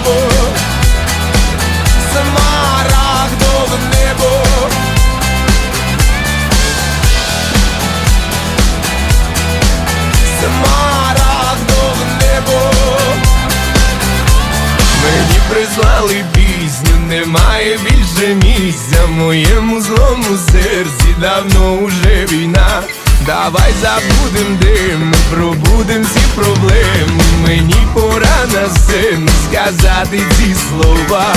небо. Смарагдове небо. Смарагдове небо Мені прислали пісню, немає більше місця В моєму злому серці давно уже війна Давай забудем дим, на сцену сказати ці слова